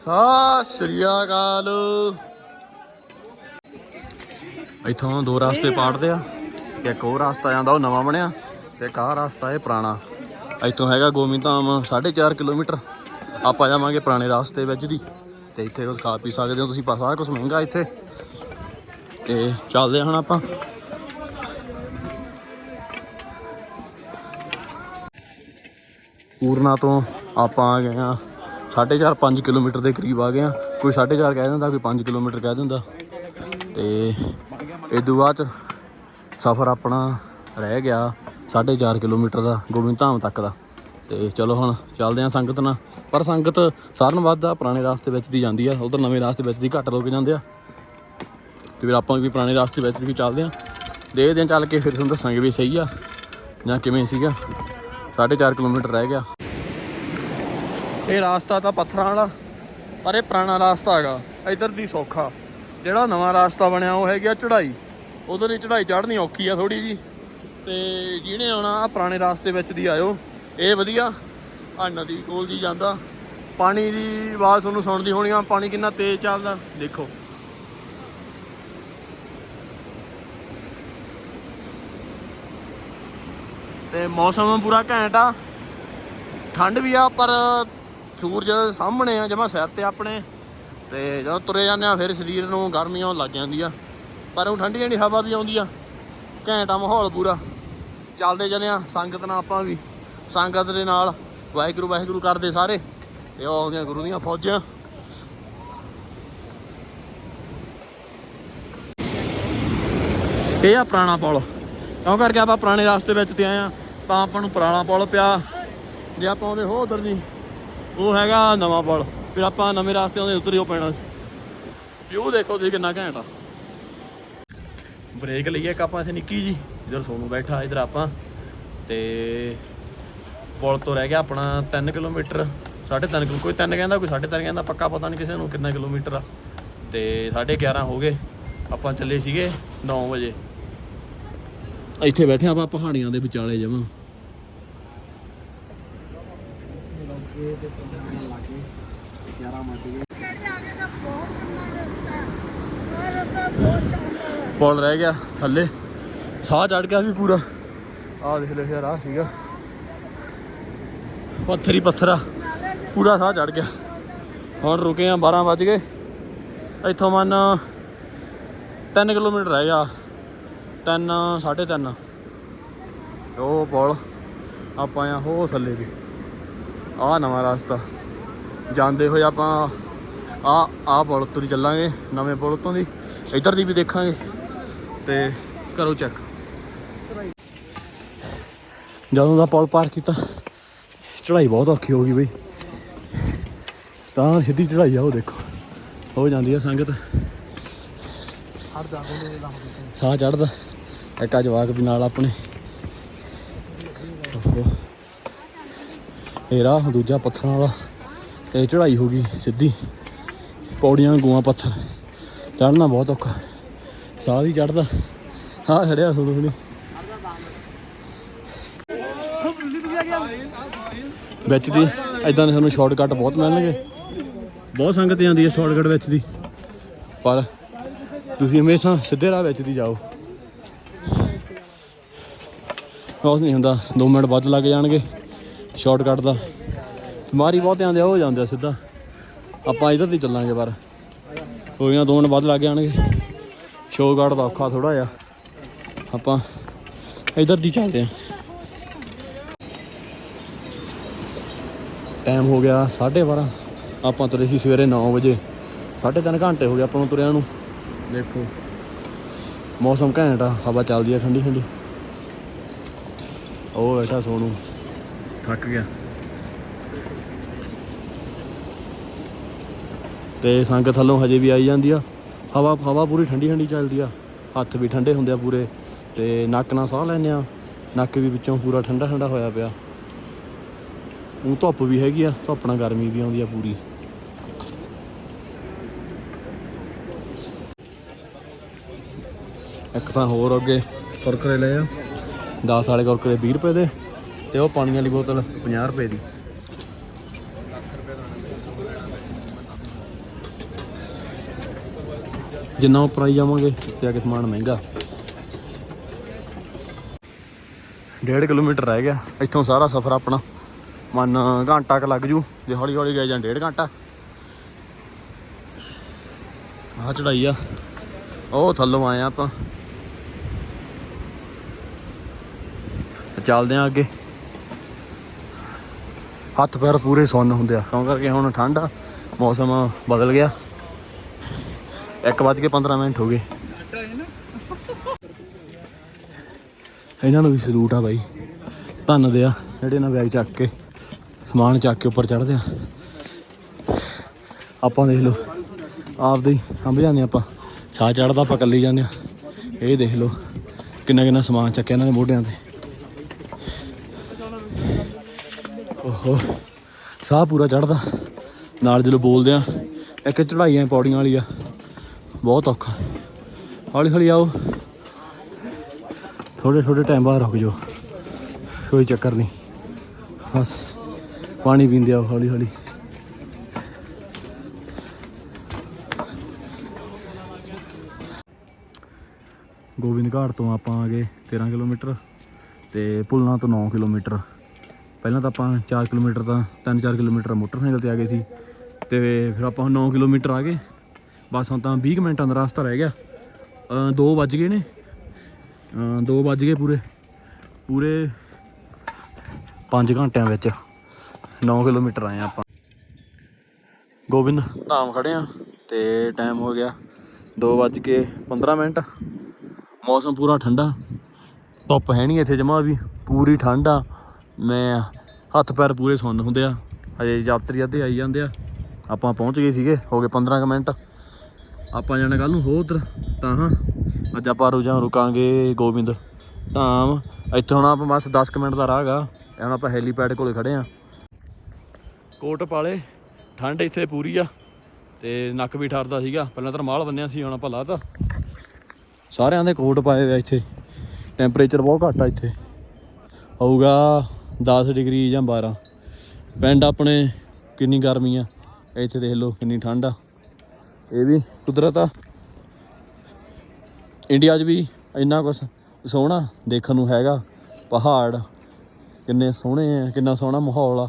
ਸਤਿ ਸ੍ਰੀ ਅਕਾਲ। ਇੱਥੋਂ ਦੋ ਰਸਤੇ ਪਾੜਦੇ ਆ। ਇੱਕ ਹੋਰ ਰਸਤਾ ਜਾਂਦਾ ਉਹ ਨਵਾਂ ਬਣਿਆ। ਤੇ ਇੱਕ ਆਹ ਰਸਤਾ ਇਹ ਪੁਰਾਣਾ। ਇੱਥੋਂ ਹੈਗਾ ਗੋਬਿੰਦ ਧਾਮ 4.5 ਕਿਲੋਮੀਟਰ। ਆਪਾਂ ਜਾਵਾਂਗੇ ਪੁਰਾਣੇ ਰਸਤੇ ਵਿੱਚ ਦੀ। ਤੇ ਇੱਥੇ ਕੁਝ ਖਾ ਪੀ ਸਕਦੇ ਹੋ ਤੁਸੀਂ ਪਾ ਸਾਰਾ ਕੁਝ ਮਹਿੰਗਾ ਇੱਥੇ। ਤੇ ਚੱਲਦੇ ਹਾਂ ਆਪਾਂ। ਪੂਰਨਾ ਤੋਂ ਆਪਾਂ ਆ ਗਏ ਆ 4.5 5 ਕਿਲੋਮੀਟਰ ਦੇ ਕਰੀਬ ਆ ਗਏ ਆ ਕੋਈ 4.5 ਕਹਿ ਦਿੰਦਾ, ਕੋਈ 5 ਕਿਲੋਮੀਟਰ ਕਹਿ ਦਿੰਦਾ। ਤੇ ਤੋਂ ਬਾਅਦ ਸਫ਼ਰ ਆਪਣਾ ਰਹਿ ਗਿਆ। 4.5 ਕਿਲੋਮੀਟਰ ਦਾ ਗੋਬਿੰਦ ਧਾਮ ਤੱਕ ਦਾ। ਤੇ ਚਲੋ ਹੁਣ ਚੱਲਦੇ ਆ ਸੰਗਤ ਨਾਲ। ਪਰ ਸੰਗਤ ਸਾਰਨ ਵੱਧ ਆ, ਪੁਰਾਣੇ ਰਾਸਤੇ ਵਿੱਚ ਦੀ ਜਾਂਦੀ ਆ। ਉਧਰ ਨਵੇਂ ਰਾਸਤੇ ਵਿੱਚ ਦੀ ਘੱਟ ਲੋਕ ਜਾਂਦੇ ਆ। ਤੇ ਫਿਰ ਆਪਾਂ ਵੀ ਪੁਰਾਣੇ ਰਾਸਤੇ ਵਿੱਚ ਦੀ ਚੱਲਦੇ ਆ ਦੇਖਦੇ ਆ ਚੱਲ ਕੇ ਫਿਰ ਤੁਹਾਨੂੰ ਦੱਸਾਂਗੇ ਵੀ ਸਹੀ ਆ ਜਾਂ ਕਿਵੇਂ ਸੀਗਾ। 4.5 ਕਿਲੋਮੀਟਰ ਰਹਿ ਗਿਆ। ਇਹ ਰਾਸਤਾ ਤਾਂ ਪੱਥਰਾਂ ਵਾਲਾ, ਪਰ ਇਹ ਪੁਰਾਣਾ ਰਾਸਤਾ ਹੈਗਾ। ਇਧਰ ਦੀ ਸੌਖਾ। ਜਿਹੜਾ ਨਵਾਂ ਰਾਸਤਾ ਬਣਿਆ ਉਹ ਹੈਗਾ ਚੜਾਈ ਉਧਰ ਦੀ ਚੜਾਈ ਚੜ੍ਹਨੀ ਔਖੀ ਆ ਥੋੜੀ ਜੀ ਤੇ ਜਿਹਨੇ ਆਉਣਾ ਆ ਪੁਰਾਣੇ ਰਾਸਤੇ ਵਿੱਚ ਦੀ ਆਇਓ। ਇਹ ਵਧੀਆ। ਆ ਨਦੀ ਕੋਲ ਦੀ ਜਾਂਦਾ। ਪਾਣੀ ਦੀ ਆਵਾਜ਼ ਤੁਹਾਨੂੰ ਸੁਣਦੀ ਹੋਣੀ ਆ। ਪਾਣੀ ਕਿੰਨਾ ਤੇਜ਼ ਚੱਲਦਾ। ਦੇਖੋ। ਤੇ ਮੌਸਮ ਪੂਰਾ ਘੈਂਟ ਆ। ਠੰਡ ਵੀ ਆ, ਪਰ ਸੂਰਜ ਸਾਹਮਣੇ ਆ। ਜਮਾ ਸਿਰ ਤੇ ਆਪਣੇ। ਤੇ ਜਦੋਂ ਤੁਰੇ ਜਾਂਦੇ ਆ, ਫਿਰ ਸਰੀਰ ਨੂੰ ਗਰਮੀ ਆਉਣ ਲੱਗ ਜਾਂਦੀ ਆ। ਪਰ ਉਹ ਠੰਡੀ ਠੰਡੀ ਹਵਾ ਵੀ ਆਉਂਦੀ ਆ। ਘੈਂਟ ਆ ਮਾਹੌਲ ਪੂਰਾ। ਚੱਲਦੇ ਜਾਂਦੇ ਆ, ਸੰਗਤ ਨਾਲ ਆਪਾਂ ਵੀ। ਸੰਗਤ ਦੇ ਨਾਲ ਵਾਹਿਗੁਰੂ ਵਾਹਿਗੁਰੂ ਕਰਦੇ ਸਾਰੇ। ਤੇ ਉਹ ਆਉਂਦੀਆਂ ਗੁਰੂ ਦੀਆਂ ਫੌਜਾਂ। ਇਹ ਆ ਪੁਰਾਣਾ ਪੁਲ। ਕਿਉਂ ਕਰਕੇ ਆਪਾਂ ਪੁਰਾਣੇ ਰਸਤੇ ਵਿੱਚ ਤੇ ਆਏ ਆ? ਤਾਂ ਆਪਾਂ ਨੂੰ ਪੁਰਾਣਾ ਪੁਲ ਪਿਆ। ਜੇ ਆਪਾਂ ਆਉਂਦੇ ਹੋ ਉਧਰ ਦੀ ਉਹ ਹੈਗਾ ਨਵਾਂ ਪੁਲ। ਫਿਰ ਆਪਾਂ ਨਵੇਂ ਰਸਤੇ ਆਉਂਦੇ ਉੱਤਰ ਹੀ ਉਹ ਪੈਣਾ ਸੀ। ਵਿਊ ਦੇਖੋ ਤੁਸੀਂ ਕਿੰਨਾ ਘੈਂਟ ਆ। ਬ੍ਰੇਕ ਲਈਏ ਇੱਕ ਆਪਾਂ ਇੱਥੇ ਨਿੱਕੀ ਜੀ। ਇਧਰ ਸੋਨੂ ਬੈਠਾ, ਇਧਰ ਆਪਾਂ। ਤੇ ਪੁਲ ਤੋਂ ਰਹਿ ਗਿਆ ਆਪਣਾ 3 ਕਿਲੋਮੀਟਰ। 3.5 ਕਿਲੋ, ਕੋਈ 3 ਕਹਿੰਦਾ, ਕੋਈ 3.5 ਕਹਿੰਦਾ, ਪੱਕਾ ਪਤਾ ਨਹੀਂ ਕਿਸੇ ਨੂੰ ਕਿੰਨਾ ਕਿਲੋਮੀਟਰ ਆ। ਤੇ 11:30 ਹੋ ਗਏ। ਆਪਾਂ ਚੱਲੇ ਸੀਗੇ 9 ਵਜੇ। ਇੱਥੇ ਬੈਠੇ ਆਪਾਂ ਪਹਾੜੀਆਂ ਦੇ ਵਿਚਾਲੇ ਜਮਾਂ। ਪੁਲ ਰਹਿ ਗਿਆ ਥੱਲੇ। ਸਾਹ ਚੜ ਗਿਆ ਵੀ ਪੂਰਾ। ਆਹ ਦੇਖ ਲਓ ਯਾਰ ਆਹ ਸੀਗਾ। ਪੱਥਰ ਹੀ ਪੱਥਰ ਆ ਪੂਰਾ ਸਾਹ ਚੜ ਗਿਆ। ਹੁਣ ਰੁਕੇ ਆ 12 ਵੱਜ ਗਏ। ਇੱਥੋਂ ਮਨ 3 ਕਿਲੋਮੀਟਰ ਰਹਿ ਗਿਆ। 3 3.5 ਉਹ ਪੁਲ ਆਪਾਂ ਆ ਹੋ ਥੱਲੇ ਵੀ। ਆਹ ਨਵਾਂ ਰਸਤਾ। ਜਾਂਦੇ ਹੋਏ ਆਪਾਂ ਆ ਆ ਪੁਲ ਤੋਂ ਚੱਲਾਂਗੇ ਨਵੇਂ ਪੁਲ ਤੋਂ ਦੀ। ਇੱਧਰ ਦੀ ਵੀ ਦੇਖਾਂਗੇ। ਤੇ ਕਰੋ ਚੈੱਕ ਜਦੋਂ ਦਾ ਪੁਲ ਪਾਰ ਕੀਤਾ ਚੜਾਈ ਬਹੁਤ ਔਖੀ ਹੋ ਗਈ ਬਈ। ਤਾਂ ਸਿੱਧੀ ਚੜਾਈ ਆ, ਉਹ ਦੇਖੋ। ਹੋ ਜਾਂਦੀ ਆ ਸੰਗਤ। ਸਾਹ ਚੜਦਾ ਇੱਕ ਆ ਜਵਾਕ ਵੀ ਨਾਲ ਆਪਣੇ। ਇਹ ਰਾਹ, ਦੂਜਾ ਪੱਥਰਾਂ ਵਾਲਾ। ਤੇ ਚੜਾਈ ਹੋ ਗਈ ਸਿੱਧੀ। ਪੌੜੀਆਂ, ਗੂਆਂ, ਪੱਥਰ। ਚੜਨਾ ਬਹੁਤ ਔਖਾ। ਸਾਹ ਵੀ ਚੜਦਾ ਹਾਂ ਖੜਿਆ ਸੁਣੋ ਸੁਣੋ ਵਿੱਚ ਦੀ ਇਦਾਂ ਦੇ ਸਾਨੂੰ ਸ਼ਾਰਟਕਟ ਬਹੁਤ ਮਿਲਣਗੇ। ਬਹੁਤ ਸੰਗਤ ਆਉਂਦੀ ਹੈ ਸ਼ਾਰਟਕਟ ਵਿੱਚ ਦੀ। ਪਰ ਤੁਸੀਂ ਹਮੇਸ਼ਾ ਸਿੱਧੇ ਰਾਹ ਵਿੱਚ ਦੀ ਜਾਓ। ਉਸ ਨਹੀਂ ਹੁੰਦਾ 2 ਮਿੰਟ ਵੱਧ ਲੱਗ ਜਾਣਗੇ ਸ਼ਾਰਟਕਟ ਦਾ। ਮਾਰੀ ਬਹੁਤ ਆਉਂਦੇ ਆ ਹੋ ਜਾਂਦੇ ਆ ਸਿੱਧਾ। ਆਪਾਂ ਇਧਰ ਦੀ ਚੱਲਾਂਗੇ ਪਰ। ਕੋਈ ਨਾ 2 ਮਿੰਟ ਵੱਧ ਲੱਗ ਜਾਣਗੇ। ਸ਼ਾਰਟਕਟ ਦਾ ਔਖਾ ਥੋੜਾ ਜਿਹਾ। ਆਪਾਂ ਇਧਰ ਦੀ ਚੱਲਦੇ ਆ ਟਾਈਮ ਹੋ ਗਿਆ 12:30 ਆਪਾਂ ਤੁਰੇ ਸੀ ਸਵੇਰੇ 9 ਵਜੇ। 3.5 ਘੰਟੇ ਹੋ ਗਏ ਆਪਾਂ ਨੂੰ ਤੁਰਿਆਂ ਨੂੰ। ਦੇਖੋ, ਮੌਸਮ ਘੈਂਟ ਆ, ਹਵਾ ਚੱਲਦੀ ਆ, ਠੰਡੀ ਠੰਡੀ। ਉਹ ਬੈਠਾ ਸੋਨੂ, ਥੱਕ ਗਿਆ। ਤੇ ਸੰਗਤ ਥੱਲੋਂ ਹਜੇ ਵੀ ਆਈ ਜਾਂਦੀ ਆ। ਹਵਾ ਹਵਾ ਪੂਰੀ ਠੰਡੀ ਠੰਡੀ ਚੱਲਦੀ ਆ। ਹੱਥ ਵੀ ਠੰਡੇ ਹੁੰਦੇ ਆ ਪੂਰੇ। ਤੇ ਨੱਕ ਨਾਲ ਸਾਹ ਲੈਂਦੇ ਆ। ਨੱਕ ਵੀ ਵਿੱਚੋਂ ਪੂਰਾ ਠੰਡਾ ਠੰਡਾ ਹੋਇਆ ਪਿਆ। ਉਹ ਧੁੱਪ ਵੀ ਹੈਗੀ ਆ ਧੁੱਪ ਨਾਲ ਗਰਮੀ ਵੀ ਆਉਂਦੀ ਆ ਪੂਰੀ। ਇੱਕ ਤਾਂ ਹੋਰ ਅੱਗੇ ਕੁਰਕਰੇ ਲਏ ਆ। 10 ਵਾਲੇ ਕੁਰਕਰੇ 20 ਰੁਪਏ ਦੇ, ਤੇ ਉਹ ਪਾਣੀ ਵਾਲੀ ਬੋਤਲ 50 ਰੁਪਏ ਦੀ। ਜਿੰਨਾ ਉੱਪਰ ਆਈ ਜਾਵਾਂਗੇ ਤੇ ਆ ਕੇ ਸਮਾਨ ਮਹਿੰਗਾ। 1.5 ਕਿਲੋਮੀਟਰ ਰਹਿ ਗਿਆ, ਇੱਥੋਂ ਸਾਰਾ ਸਫ਼ਰ ਆਪਣਾ। ਮਨ ਘੰਟਾ ਕ ਲੱਗ ਜੂ, ਜੇ ਹੌਲੀ ਹੌਲੀ ਗਏ ਜਾਂ ਡੇਢ ਘੰਟਾ। ਆਹ ਚੜਾਈ ਆ। ਉਹ ਥੱਲੋਂ ਆਏ ਆ ਆਪਾਂ। ਚੱਲਦੇ ਆ ਅੱਗੇ। ਹੱਥ ਪੈਰ ਪੂਰੇ ਸੁੰਨ ਹੁੰਦੇ ਆ। ਕਿਉਂ ਕਰਕੇ ਹੁਣ ਠੰਡ ਆ, ਮੌਸਮ ਬਦਲ ਗਿਆ। 1:15 ਮਿੰਟ ਹੋ ਗਏ। ਇਹਨਾਂ ਨੂੰ ਵੀ ਸਲੂਟ ਆ ਬਾਈ। ਧੰਨ ਦੇ ਆ, ਜਿਹੜੇ ਨਾਲ ਬੈਗ ਚੱਕ ਕੇ। ਸਮਾਨ ਚੱਕ ਕੇ ਉੱਪਰ ਚੜ੍ਹਦੇ ਆ ਆਪਾਂ ਦੇਖ ਲਓ, ਆਪਦੇ ਹੀ ਹੰਭ ਜਾਂਦੇ ਆਪਾਂ। ਛਾ ਚੜਦਾ ਆਪਾਂ ਕੱਲੀ ਜਾਂਦੇ ਆ ਇਹ ਦੇਖ ਲਓ, ਕਿੰਨਾ ਕਿੰਨਾ ਸਮਾਨ ਚੱਕਿਆ ਇਹਨਾਂ ਨੇ ਮੋਢਿਆਂ ਤੇ। ਓਹੋ, ਸਾਹ ਪੂਰਾ ਚੜਦਾ ਨਾਲ ਜਦੋਂ ਬੋਲਦੇ ਆ ਇੱਕ ਚੜਾਈਆਂ ਪੌੜੀਆਂ ਵਾਲੀ ਆ। ਬਹੁਤ ਔਖਾ। ਹੌਲੀ ਹੌਲੀ ਆਓ। ਥੋੜੇ ਥੋੜੇ ਟਾਈਮ ਬਾਅਦ ਰੁਕ ਜਾਓ। ਕੋਈ ਚੱਕਰ ਨਹੀਂ। ਬਸ। ਪਾਣੀ ਪੀਂਦੇ ਆ ਹੌਲੀ ਹੌਲੀ। ਗੋਬਿੰਦ ਘਾਟ ਤੋਂ ਆਪਾਂ ਆ ਗਏ 13 ਕਿਲੋਮੀਟਰ ਤੇ ਪੁਲਨਾ ਤੋਂ 9 ਕਿਲੋਮੀਟਰ। ਪਹਿਲਾਂ ਤਾਂ ਆਪਾਂ 4 ਕਿਲੋਮੀਟਰ ਤਾਂ 3-4 ਕਿਲੋਮੀਟਰ ਮੋਟਰਸਾਈਕਲ ਤੇ ਆ ਗਏ ਸੀ ਤੇ ਫਿਰ ਆਪਾਂ 9 ਕਿਲੋਮੀਟਰ ਆ ਗਏ। ਬਸ ਹੁਣ ਤਾਂ 20 ਕੁ ਮਿੰਟਾਂ ਦਾ ਰਸਤਾ ਰਹਿ ਗਿਆ। 2 ਵੱਜ ਗਏ ਨੇ। 2 ਵੱਜ ਗਏ ਪੂਰੇ। ਪੂਰੇ 5 ਘੰਟਿਆਂ ਵਿੱਚ। 9 ਕਿਲੋਮੀਟਰ ਆਏ ਆਪਾਂ। ਗੋਬਿੰਦ। ਧਾਮ ਖੜੇ ਆ ਤੇ ਟਾਈਮ ਹੋ ਗਿਆ 2 ਵੱਜ ਕੇ 15 ਮਿੰਟ। ਮੌਸਮ ਪੂਰਾ ਠੰਡਾ। ਧੁੱਪ ਹੈ ਨਹੀਂ ਇੱਥੇ ਜਮਾ ਵੀ, ਪੂਰੀ ਠੰਡ ਆ। ਮੈਂ ਹੱਥ ਪੈਰ ਪੂਰੇ ਸੁੰਨ ਹੁੰਦੇ ਆ। ਹਜੇ ਯਾਤਰੀ ਅੱਧੇ ਆਈ ਜਾਂਦੇ ਆ। ਆਪਾਂ ਪਹੁੰਚ ਗਏ ਸੀਗੇ, ਹੋ ਗਏ 15 ਕੁ ਮਿੰਟ। ਆਪਾਂ ਜਾਣਾ ਕੱਲ ਨੂੰ ਹੋਰ ਉਧਰ, ਤਾਂ ਹਾਂ, ਅੱਜ ਆਪਾਂ ਰੁਜਾਂ ਰੁਕਾਂਗੇ ਗੋਬਿੰਦ। ਧਾਮ ਇੱਥੇ ਹੁਣ ਆਪਾਂ ਬਸ 10 ਕੁ ਮਿੰਟ ਦਾ ਰਾਹ ਗਾ ਹੁਣ ਆਪਾਂ ਹੈਲੀਪੈਡ ਕੋਲੇ ਖੜੇ ਆ ਕੋਟ ਪਾਲੇ, ਠੰਡ ਇੱਥੇ ਪੂਰੀ ਆ, ਤੇ ਨੱਕ ਵੀ ਠਰਦਾ ਸੀਗਾ। ਪਹਿਲਾਂ ਤਾਂ ਮਾਲ ਬੰਨਿਆ ਸੀ, ਹੁਣ ਆਪਾਂ ਲਾਤਾ। ਸਾਰਿਆਂ ਦੇ ਕੋਟ ਪਾਏ ਹੋਏ ਇੱਥੇ। ਟੈਂਪਰੇਚਰ ਬਹੁਤ ਘੱਟ ਆ ਇੱਥੇ। ਹੋਊਗਾ 10 ਡਿਗਰੀ ਜਾਂ 12 ਪਿੰਡ ਆਪਣੇ ਕਿੰਨੀ ਗਰਮੀ ਆ? ਇੱਥੇ ਦੇਖ ਲਓ ਕਿੰਨੀ ਠੰਡ ਆ। ਇਹ ਵੀ ਕੁਦਰਤ ਆ। ਇੰਡੀਆ 'ਚ ਵੀ ਇੰਨਾ ਕੁਛ ਸੋਹਣਾ ਦੇਖਣ ਨੂੰ ਹੈਗਾ। ਪਹਾੜ ਕਿੰਨੇ ਸੋਹਣੇ ਆ, ਕਿੰਨਾ ਸੋਹਣਾ ਮਾਹੌਲ ਆ।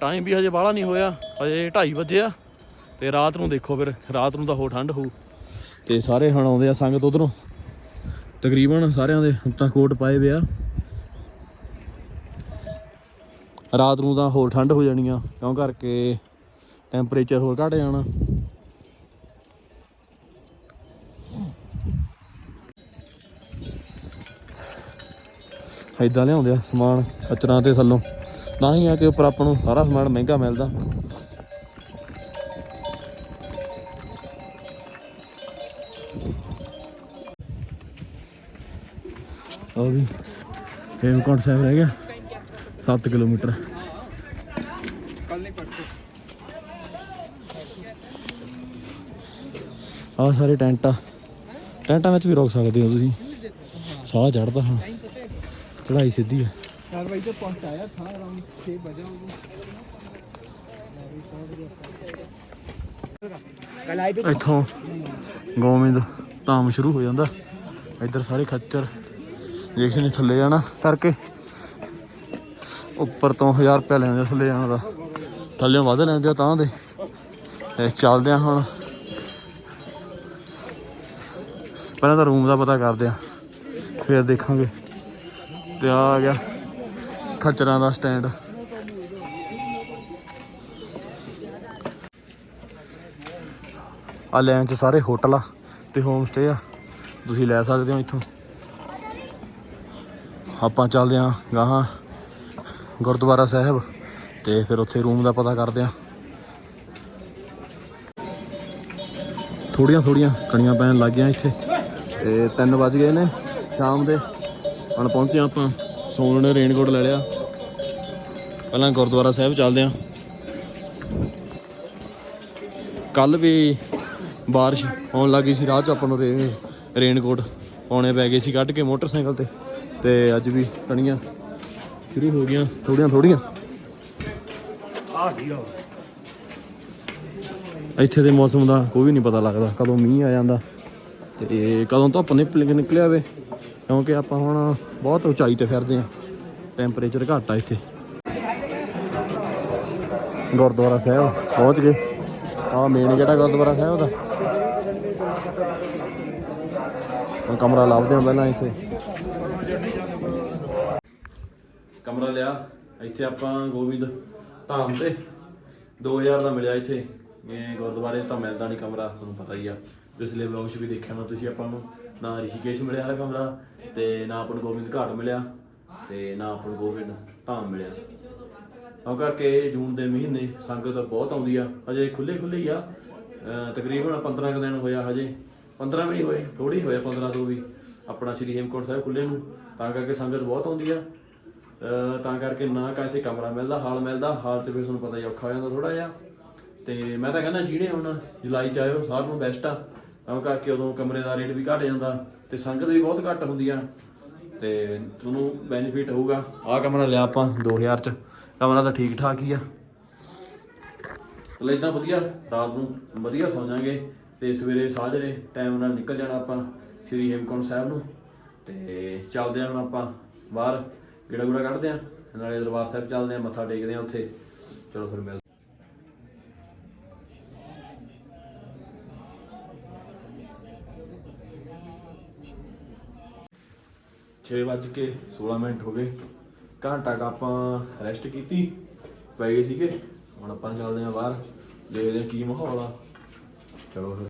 ਟਾਈਮ ਵੀ ਹਜੇ ਬਾਹਲਾ ਨਹੀਂ ਹੋਇਆ, ਹਜੇ 2:30 ਵਜੇ ਆ ਤੇ ਰਾਤ ਨੂੰ ਦੇਖੋ ਫਿਰ, ਰਾਤ ਨੂੰ ਤਾਂ ਹੋਰ ਠੰਡ ਹੋਊ। ਤੇ ਸਾਰੇ ਹੁਣ ਆਉਂਦੇ ਆ ਸੰਗਤ ਉਧਰੋਂ। ਤਕਰੀਬਨ ਸਾਰਿਆਂ ਦੇ ਤਾਂ ਕੋਟ ਪਾਏ ਵੇ ਆ। ਰਾਤ ਨੂੰ ਤਾਂ ਹੋਰ ਠੰਡ ਹੋ ਜਾਣੀ ਆ, ਕਿਉਂ ਕਰਕੇ ਟੈਂਪਰੇਚਰ ਹੋਰ ਘਟ ਜਾਣਾ। ਇਦਾਂ ਲਿਆਉਂਦੇ ਆ ਸਮਾਨ, ਅਚਰਾਂ ਤੇ ਥੱਲੋਂ। ਤਾਂ ਹੀ ਆ ਕਿ ਉੱਪਰ ਆਪਾਂ ਨੂੰ ਸਾਰਾ ਸਮਾਨ ਮਹਿੰਗਾ ਮਿਲਦਾ। ਉਹ ਵੀ ਹੇਮਕੁੰਟ ਸਾਹਿਬ ਰਹਿ ਗਿਆ। 7 ਕਿਲੋਮੀਟਰ। ਕੱਲ ਆਹ ਸਾਰੇ ਟੈਂਟ ਆ। ਟੈਂਟਾਂ ਵਿੱਚ ਵੀ ਰੁਕ ਸਕਦੇ ਹੋ ਤੁਸੀਂ। ਸਾਹ ਚੜਦਾ ਹੁਣ ਚੜਾਈ ਸਿੱਧੀ ਆ। कार्रवाई तो पहुंचाया था अराउंड छः बजे होगी ਇੱਥੋਂ ਗੋਮਿੰਦ ਧਾਮ ਸ਼ੁਰੂ ਹੋ ਜਾਂਦਾ। ਇੱਧਰ ਸਾਰੇ ਖੱਚਰ ਜੇ ਨੇ ਥੱਲੇ ਜਾਣਾ ਕਰਕੇ। ਉੱਪਰ ਤੋਂ 1000 ਰੁਪਏ ਲੈਂਦੇ ਥੱਲੇ ਜਾਣ ਦਾ। ਥੱਲੇੋਂ ਵੱਧ ਲੈਂਦੇ ਤਾਂ ਦੇ। ਚੱਲਦੇ ਆ ਹੁਣ। ਪਹਿਲਾਂ ਤਾਂ ਰੂਮ ਦਾ ਪਤਾ ਕਰਦੇ ਆ ਫਿਰ ਦੇਖਾਂਗੇ। ਤੇ ਆ ਗਿਆ। ਖੱਚਰਾਂ ਦਾ ਸਟੈਂਡ। ਆ ਲੈਣ ਚ ਸਾਰੇ ਹੋਟਲ ਆ ਤੇ ਹੋਮ ਸਟੇ ਆ। ਤੁਸੀਂ ਲੈ ਸਕਦੇ ਹੋ ਇੱਥੋਂ। ਆਪਾਂ ਚੱਲਦੇ ਆਂ ਗਾਹਾਂ ਗੁਰਦੁਆਰਾ ਸਾਹਿਬ ਤੇ ਫਿਰ ਉੱਥੇ ਰੂਮ ਦਾ ਪਤਾ ਕਰਦੇ ਆਂ ਥੋੜੀਆਂ ਥੋੜੀਆਂ ਕਣੀਆਂ ਪੈਣ ਲੱਗ ਗਈਆਂ ਇੱਥੇ। ਤੇ 3 ਵੱਜ ਗਏ ਨੇ ਸ਼ਾਮ ਦੇ। ਹੁਣ ਪਹੁੰਚੇ ਆਪਾਂ। ਸੋਨ ਨੇ ਰੇਨਕੋਟ ਲੈ ਲਿਆ। ਪਹਿਲਾਂ ਗੁਰਦੁਆਰਾ ਸਾਹਿਬ ਚੱਲਦੇ ਆਂ ਕੱਲ ਵੀ ਬਾਰਿਸ਼ ਆਉਣ ਲੱਗੀ ਸੀ, ਰਾਹ 'ਚ ਆਪਾਂ ਨੂੰ ਰੇ ਰੇਨਕੋਟ ਪਾਉਣੇ ਪੈ ਗਏ ਸੀ, ਕੱਢ ਕੇ ਮੋਟਰਸਾਈਕਲ ਤੇ। ਤੇ ਅੱਜ ਵੀ ਤਣੀਆਂ ਸ਼ੁਰੂ ਹੋ ਗਈਆਂ ਥੋੜੀਆਂ ਥੋੜੀਆਂ ਇੱਥੇ ਦੇ ਮੌਸਮ ਦਾ ਕੋਈ ਵੀ ਨਹੀਂ ਪਤਾ ਲੱਗਦਾ, ਕਦੋਂ ਮੀਂਹ ਆ ਜਾਂਦਾ। ਤੇ ਕਦੋਂ ਧੁੱਪ ਨਿਕਲ ਨਿਕਲਿਆ ਵੇ, ਕਿਉਂਕਿ ਆਪਾਂ ਹੁਣ ਬਹੁਤ ਉਚਾਈ ਤੇ ਫਿਰਦੇ ਆ ਟੈਂਪਰੇਚਰ ਘੱਟ ਆ ਇੱਥੇ। ਗੁਰਦੁਆਰਾ ਸਾਹਿਬ, ਪਹੁੰਚ ਗਏ। ਆ ਮੇਨ ਜਿਹੜਾ ਗੁਰਦੁਆਰਾ ਸਾਹਿਬ ਦਾ। ਹੁਣ ਕਮਰਾ ਲੱਭਦੇ ਆ ਪਹਿਲਾਂ ਇੱਥੇ। ਕਮਰਾ ਲਿਆ। ਇੱਥੇ ਆਪਾਂ ਗੋਬਿੰਦ ਧਾਮ ਤੇ 2000 ਦਾ ਮਿਲਿਆ ਇੱਥੇ। ਇਹ ਗੁਰਦੁਆਰੇ 'ਚ ਤਾਂ ਮਿਲਦਾ ਨਹੀਂ ਕਮਰਾ, ਤੁਹਾਨੂੰ ਪਤਾ ਹੀ ਆ। ਪਿਛਲੇ ਵਲੌਗ 'ਚ ਵੀ ਦੇਖਿਆ ਨਾ ਤੁਸੀਂ ਆਪਾਂ ਨੂੰ। ਨਾ ਰਿਸ਼ੀਕੇਸ਼ ਮਿਲਿਆ ਹੈ ਕਮਰਾ ਤੇ ਨਾ ਆਪਾਂ ਨੂੰ ਗੋਬਿੰਦ ਘਾਟ ਮਿਲਿਆ ਤੇ ਨਾ ਆਪਾਂ ਨੂੰ ਗੋਬਿੰਦ ਧਾਮ ਮਿਲਿਆ। ਤਾਂ ਕਰਕੇ ਜੂਨ ਦੇ ਮਹੀਨੇ ਸੰਗਤ ਬਹੁਤ ਆਉਂਦੀ ਆ। ਹਜੇ ਖੁੱਲੇ ਖੁੱਲੇ ਹੀ ਆ ਤਕਰੀਬਨ 15 ਕੁ ਦਿਨ ਹੋਇਆ ਹਜੇ। 15 ਵੀ ਨਹੀਂ ਹੋਏ ਥੋੜੀ ਹੋਇਆ 15 ਤੋਂ ਵੀ ਆਪਣਾ ਸ਼੍ਰੀ ਹੇਮਕੁੰਟ ਸਾਹਿਬ ਖੁੱਲੇ ਨੂੰ। ਤਾਂ ਕਰਕੇ ਸੰਗਤ ਬਹੁਤ ਆਉਂਦੀ ਆ। ਤਾਂ ਕਰਕੇ ਨਾ ਕਾ ਕਮਰਾ ਮਿਲਦਾ, ਹਾਲ ਮਿਲਦਾ। ਹਾਲ ਤੇ ਫਿਰ ਤੁਹਾਨੂੰ ਪਤਾ ਹੀ ਔਖਾ ਹੋ ਜਾਂਦਾ ਥੋੜਾ ਜਿਹਾ। ਤੇ ਮੈਂ ਤਾਂ ਕਹਿੰਦਾ ਜਿਹੜੇ ਹੁਣ ਜੁਲਾਈ ਚ ਆਇਓ ਸਾਰਿਆਂ ਨੂੰ ਬੈਸਟ ਆ। ਤਾਂ ਕਰਕੇ ਉਦੋਂ ਕਮਰੇ ਦਾ ਰੇਟ ਵੀ ਘਟ ਜਾਂਦਾ ਤੇ ਸੰਗਤ ਵੀ ਬਹੁਤ ਘੱਟ ਹੁੰਦੀ ਆ। ਤੇ ਤੁਹਾਨੂੰ ਬੈਨੀਫਿਟ ਹੋਊਗਾ। ਆਹ ਕਮਰਾ ਲਿਆ ਆਪਾਂ 2000 ਚ। ਕਮਰਾ ਤਾਂ ਠੀਕ ਠਾਕ ਹੀ ਆ। ਲੈ ਇਦਾਂ ਵਧੀਆ, ਰਾਤ ਨੂੰ ਵਧੀਆ ਸੌਂ ਜਾਾਂਗੇ ਤੇ ਸਵੇਰੇ ਸਾਜਰੇ ਟਾਈਮ ਨਾਲ ਨਿਕਲ ਜਾਣਾ ਆਪਾਂ ਸ਼੍ਰੀ ਹੇਮਕੁੰਟ ਸਾਹਿਬ ਨੂੰ ਤੇ ਚੱਲਦੇ ਆਂ ਆਪਾਂ ਬਾਹਰ ਗੇੜਾ ਗੂੜਾ ਕੱਢਦੇ ਆਂ ਨਾਲੇ ਦਰਬਾਰ ਸਾਹਿਬ ਚੱਲਦੇ ਆਂ ਮੱਥਾ ਟੇਕਦੇ ਆਂ ਉੱਥੇ। ਚਲੋ ਫਿਰ ਮਿਲ ਛੇ ਵੱਜ ਕੇ 16 ਮਿੰਟ ਹੋ ਗਏ। ਘੰਟਾ ਕ ਆਪਾਂ ਰੈਸਟ ਕੀਤੀ ਪੈ ਗਏ ਸੀਗੇ, ਹੁਣ ਆਪਾਂ ਚੱਲਦੇ ਆਂ ਬਾਹਰ, ਦੇਖਦੇ ਆਂ ਕੀ ਮਾਹੌਲ ਆ। ਚਲੋ ਫਿਰ।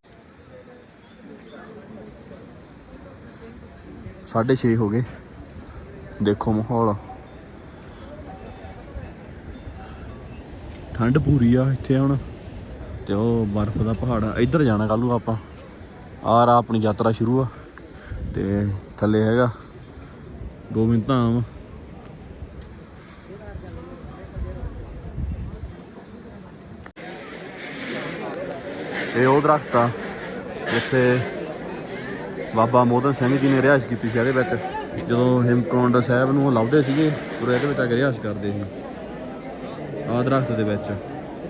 6:30 ਹੋ ਗਏ। ਦੇਖੋ ਮਾਹੌਲ। ਠੰਡ ਪੂਰੀ ਆ ਇੱਥੇ ਹੁਣ। ਤੇ ਉਹ ਬਰਫ਼ ਦਾ ਪਹਾੜ ਆ। ਇੱਧਰ ਜਾਣਾ ਕੱਲ ਨੂੰ ਆਪਾਂ। ਆ ਰਾ ਆਪਣੀ ਯਾਤਰਾ ਸ਼ੁਰੂ ਆ। ਤੇ ਥੱਲੇ ਹੈਗਾ। ਗੋਬਿੰਦ ਧਾਮ ਇਹ ਉਹ ਦਰਖਤ ਆ, ਜਿੱਥੇ ਬਾਬਾ ਮੋਹਨ ਸਿੰਘ ਜੀ ਨੇ ਰਿਹਾਇਸ਼ ਕੀਤੀ ਸੀ ਇਹਦੇ ਵਿੱਚ। ਜਦੋਂ ਹਿਮਕੁੰਡ ਸਾਹਿਬ ਨੂੰ ਉਹ ਲੱਭਦੇ ਸੀਗੇ ਉਹ ਇਹਦੇ ਵਿੱਚ ਆ ਕੇ ਰਿਹਾਇਸ਼ ਕਰਦੇ ਸੀ। ਆਹ ਦਰਖਤ ਦੇ ਵਿੱਚ,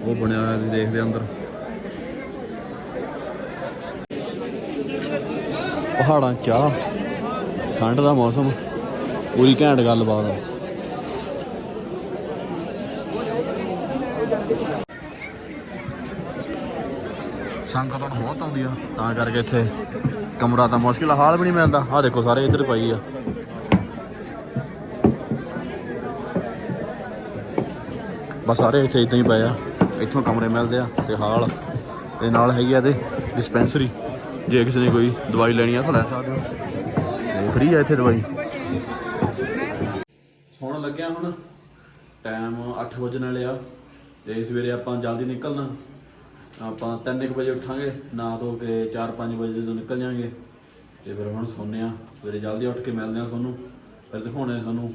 ਉਹ ਬਣਿਆ ਹੋਇਆ ਤੁਸੀਂ ਦੇਖਦੇ ਅੰਦਰ। ਪਹਾੜਾਂ ਚਾਹ, ਠੰਡ ਦਾ ਮੌਸਮ, ਪੂਰੀ ਘੈਂਟ ਗੱਲਬਾਤ ਆ। ਸੰਗਤ ਹੁਣ ਬਹੁਤ ਆਉਂਦੀ ਆ। ਤਾਂ ਕਰਕੇ ਇੱਥੇ ਕਮਰਾ ਤਾਂ ਮੁਸ਼ਕਿਲ ਆ, ਹਾਲ ਵੀ ਨਹੀਂ ਮਿਲਦਾ। ਆਹ ਦੇਖੋ, ਸਾਰੇ ਇੱਧਰ ਪਈ ਆ। ਬਸ ਸਾਰੇ ਇੱਥੇ ਇਦਾਂ ਹੀ ਪਏ ਆ। ਇੱਥੋਂ ਕਮਰੇ ਮਿਲਦੇ ਆ ਤੇ ਹਾਲ। ਤੇ ਨਾਲ ਹੈਗੀ ਆ ਤੇ ਡਿਸਪੈਂਸਰੀ ਜੇ ਕਿਸੇ ਨੇ ਕੋਈ ਦਵਾਈ ਲੈਣੀ ਆ ਤਾਂ ਲੈ ਸਕਦੇ ਹੋ। ਤੇ ਫ੍ਰੀ ਆ ਇੱਥੇ ਦਵਾਈ। ਸੌਣ ਲੱਗਿਆ ਹੁਣ। ਟਾਈਮ 8 ਵਜੇ ਨਾਲ ਆ। ਤੇ ਸਵੇਰੇ ਆਪਾਂ ਜਲਦੀ ਨਿਕਲਣਾ। ਆਪਾਂ 3:00 ਵਜੇ ਉੱਠਾਂਗੇ, ਨਾ ਧੋ ਕੇ 4-5 ਵਜੇ ਜਦੋਂ ਨਿਕਲ ਜਾਾਂਗੇ। ਤੇ ਫਿਰ ਹੁਣ ਸੌਂਦੇ ਆ ਸਵੇਰੇ ਜਲਦੀ ਉੱਠ ਕੇ ਮਿਲਦੇ ਆ ਤੁਹਾਨੂੰ। ਫਿਰ ਦਿਖਾਉਣੇ ਤੁਹਾਨੂੰ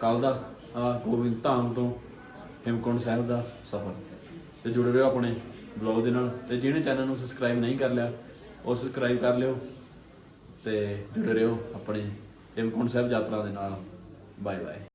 ਕੱਲ ਦਾ, ਆ ਗੋਬਿੰਦ ਧਾਮ ਤੋਂ ਹੇਮਕੁੰਡ ਸਾਹਿਬ ਦਾ ਸਫ਼ਰ। ਤੇ ਜੁੜੇ ਰਹੋ ਆਪਣੇ ਬਲੌਗ ਦੇ ਨਾਲ। ਤੇ ਜਿਹਨੇ ਚੈਨਲ ਨੂੰ ਸਬਸਕ੍ਰਾਈਬ ਨਹੀਂ ਕਰ ਲਿਆ, ਉਹ ਸਬਸਕ੍ਰਾਈਬ ਕਰ ਲਿਓ। ਤੇ ਜੁੜੇ ਰਹੋ ਆਪਣੇ ਹੇਮਕੁੰਡ ਸਾਹਿਬ ਯਾਤਰਾ ਦੇ ਨਾਲ। Bye bye